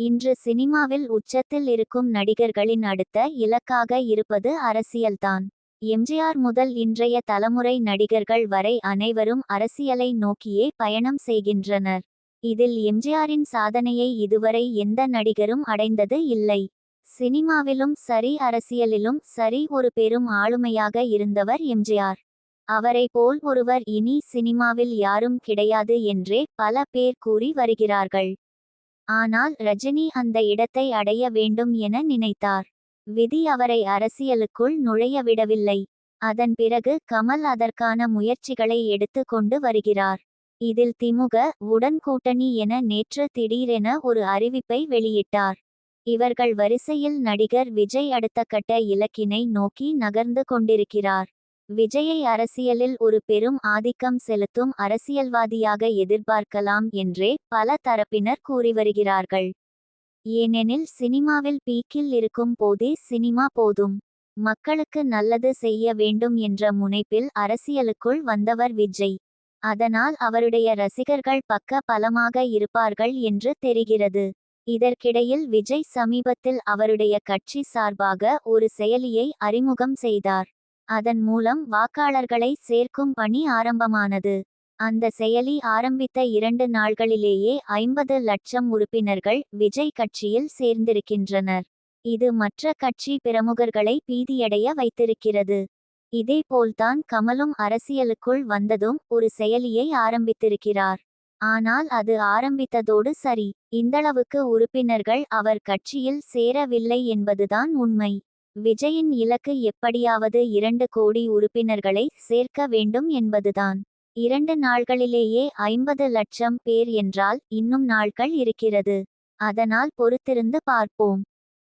இன்று சினிமாவில் உச்சத்தில் இருக்கும் நடிகர்களின் அடுத்த இலக்காக இருப்பது அரசியல்தான். எம்ஜிஆர் முதல் இன்றைய தலைமுறை நடிகர்கள் வரை அனைவரும் அரசியலை நோக்கியே பயணம் செய்கின்றனர். இதில் எம்ஜிஆரின் சாதனையை இதுவரை எந்த நடிகரும் அடைந்தது இல்லை. சினிமாவிலும் சரி அரசியலிலும் சரி ஒரு பெரும் ஆளுமையாக இருந்தவர் எம்ஜிஆர். அவரை போல் ஒருவர் இனி சினிமாவில் யாரும் கிடையாது என்றே பல பேர் கூறி வருகிறார்கள். ஆனால் ரஜினி அந்த இடத்தை அடைய வேண்டும் என நினைத்தார். விதி அவரை அரசியலுக்குள் நுழைய விடவில்லை. அதன் பிறகு கமல் அதற்கான முயற்சிகளை எடுத்து கொண்டு வருகிறார். இதில் திமுக உடன் கூட்டணி என நேற்று திடீரென ஒரு அறிவிப்பை வெளியிட்டார். இவர்கள் வரிசையில் நடிகர் விஜய் அடுத்த கட்ட இலக்கினை நோக்கி நகர்ந்து கொண்டிருக்கிறார். விஜயை அரசியலில் ஒரு பெரும் ஆதிக்கம் செலுத்தும் அரசியல்வாதியாக எதிர்பார்க்கலாம் என்றே பல தரப்பினர் கூறி வருகிறார்கள். ஏனெனில் சினிமாவில் பீக்கில் இருக்கும் போதே சினிமா போதும். மக்களுக்கு நல்லது செய்ய வேண்டும் என்ற முனைப்பில் அரசியலுக்குள் வந்தவர் விஜய். அதனால் அவருடைய ரசிகர்கள் பக்க பலமாக இருப்பார்கள் என்று தெரிகிறது. இதற்கிடையில் விஜய் சமீபத்தில் அவருடைய கட்சி சார்பாக ஒரு செயலியை அறிமுகம் செய்தார். அதன் மூலம் வாக்காளர்களை சேர்க்கும் பணி ஆரம்பமானது. அந்த செயலி ஆரம்பித்த இரண்டு நாள்களிலேயே ஐம்பது லட்சம் உறுப்பினர்கள் விஜய் கட்சியில் சேர்ந்திருக்கின்றனர். இது மற்ற கட்சி பிரமுகர்களை பீதியடைய வைத்திருக்கிறது. இதேபோல்தான் கமலும் அரசியலுக்குள் வந்ததும் ஒரு செயலியை ஆரம்பித்திருக்கிறார். ஆனால் அது ஆரம்பித்ததோடு சரி இந்தளவுக்கு உறுப்பினர்கள் அவர் கட்சியில் சேரவில்லை என்பதுதான் உண்மை. விஜயின் இலக்கு எப்படியாவது இரண்டு கோடி உறுப்பினர்களை சேர்க்க வேண்டும் என்பதுதான். இரண்டு நாள்களிலேயே ஐம்பது லட்சம் பேர் என்றால் இன்னும் நாட்கள் இருக்கிறது. அதனால் பொறுத்திருந்து பார்ப்போம்.